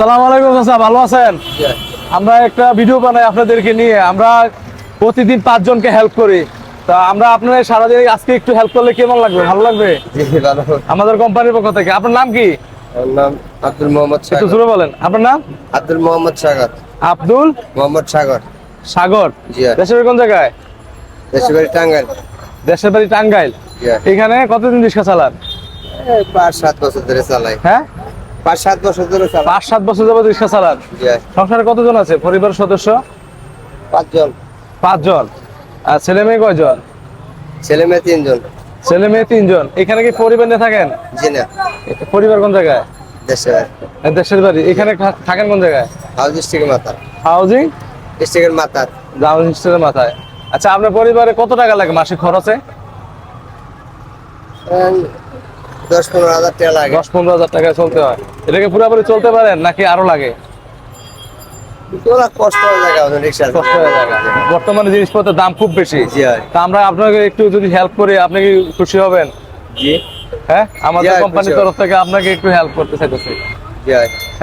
আসসালামু আলাইকুম চাচা ভালো আছেন? আমরা একটা ভিডিও বানাই আপনাদেরকে নিয়ে। আমরা প্রতিদিন পাঁচজনকে হেল্প করি। তা আমরা আপনার সারাদিন আজকে একটু হেল্প করলে কেমন লাগবে? ভালো লাগবে? আমাদের কোম্পানির পক্ষ থেকে। আপনার নাম কি? নাম আব্দুল মোহাম্মদ একটু সাগর। জোরে বলেন। আপনার নাম? আব্দুল মোহাম্মদ সাগর। আব্দুল? মোহাম্মদ সাগর। সাগর। হ্যাঁ। দেশের কোন জায়গায়? দেশের বাড়ি টাঙ্গাইল। দেশের বাড়ি টাঙ্গাইল। হ্যাঁ। এখানে কতদিন রিক্সা চালান? পাঁচ সাত বছর ধরে চালাই। হ্যাঁ? পাঁচ সাত বছর ধরে পাঁচ সাত বছর যাবত রিক্সা চালান। সংসারে কতজন আছে? পরিবার সদস্য? পাঁচজন। পাঁচজন। আর ছেলে মেয়ে কয়জন? ছেলে মেয়ে তিনজন। ছেলে মেয়ে তিনজন। এখানে কি পরিবার নিয়ে থাকেন? জি না। পরিবার কোন জায়গায়? দেশে এই দেশের বাড়ি। এখানে থাকেন কোন জায়গায়? হাউস ডিস্ট্রিক্টের মাথার হাউজিং ডিস্ট্রিক্টের মাথার হাউজিং স্টেটের মাথায়। আচ্ছা আপনার পরিবারে কত টাকা লাগে মাসিক খরচে? দশ পনেরো হাজার টাকা লাগে। দশ পনেরো হাজার চলতে হয়। এটাকে পুরোপুরি চলতে পারেন নাকি আরও লাগে? বর্তমানে জিনিসপত্রের দাম খুব বেশি। তা আমরা আপনাকে একটু যদি হেল্প করি আপনি কি খুশি হবেন? জি। হ্যাঁ? আমাদের কোম্পানির তরফ থেকে আপনাকে একটু হেল্প করতে চাইতেছি।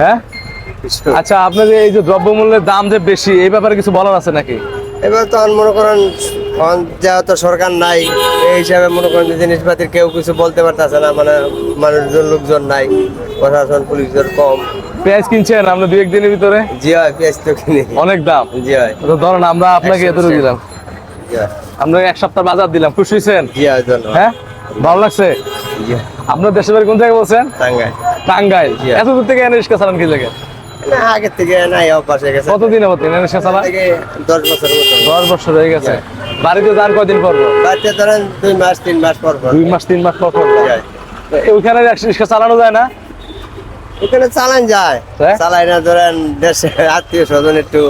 হ্যাঁ? আচ্ছা আপনার এই যে দ্রব্যমূল্যের দাম যে বেশি এই ব্যাপারে কিছু বলার আছে নাকি? এবার তো মনে করেন যেহেতু সরকার নাই এই হিসাবে মনে করেন যে জিনিসপাতির কেউ কিছু বলতে পারতেছে না মানে মানুষজন লোকজন নাই প্রশাসন পুলিশজন কম। পেঁয়াজ কিনছেন আমরা দুই একদিনের ভিতরে? জি হয় পেঁয়াজ তো কিনি। অনেক দাম? জি হয় তো ধরেন আমরা আপনাকে এতটুকু দিলাম। আমরা এক সপ্তাহ বাজার দিলাম। খুশি হয়েছেন? জি হয় হ্যাঁ? ভালো লাগছে? জি আপনার দেশের বাড়ি কোন জায়গায় বলছেন? টাঙ্গাই টাঙ্গাইল। এত দূর থেকে এনে রিক্সা চালান কি লাগে? থেকে নাই গেছে। কতদিন হতো এনে রিক্সা চালান দশ বছর দশ বছর হয়ে গেছে। বাড়িতে যান কদিন পর? বাচ্চা ধরেন দুই মাস তিন মাস পর দুই মাস তিন মাস পর পর। ওইখানে রিক্সা চালানো যায় না? ওখানে চালান যায়। হ্যাঁ? চালাই না ধরেন দেশে আত্মীয় স্বজন একটু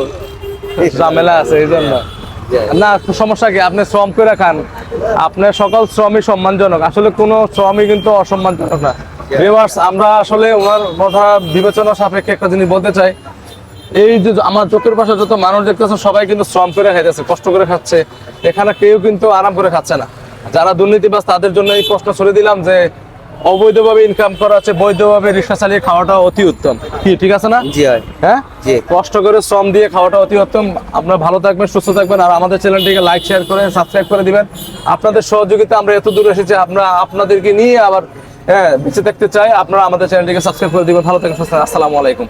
ঝামেলা আছে এই জন্য। না সমস্যা কি? আপনি শ্রম করে খান। আপনার সকল শ্রমই সম্মানজনক। আসলে কোনো শ্রমই কিন্তু অসম্মানজনক না। ভিউয়ার্স আমরা আসলে ওনার কথা বিবেচনা সাপেক্ষে একটা জিনিস বলতে চাই। এই যে আমার চোখের পাশে যত মানুষ দেখতেছে সবাই কিন্তু শ্রম করে খাইতেছে কষ্ট করে খাচ্ছে। এখানে কেউ কিন্তু আরাম করে খাচ্ছে না। যারা দুর্নীতিবাজ তাদের জন্য এই প্রশ্ন ছড়ে দিলাম যে অবৈধভাবে ইনকাম করা আছে বৈধভাবে রিক্সা চালিয়ে খাওয়াটা অতি উত্তম। কি ঠিক আছে না? জি হ্যাঁ। জি। কষ্ট করে শ্রম দিয়ে খাওয়াটা অতি উত্তম। আপনারা ভালো থাকবেন সুস্থ থাকবেন আর আমাদের চ্যানেলটিকে লাইক শেয়ার করে সাবস্ক্রাইব করে দিবেন। আপনাদের সহযোগিতা আমরা এত দূর এসেছি আমরা আপনাদেরকে নিয়ে আবার হ্যাঁ বেঁচে থাকতে চাই। আপনারা আমাদের চ্যানেলটিকে সাবস্ক্রাইব করে দিবেন। ভালো থাকবেন সুস্থ আসসালামু আলাইকুম।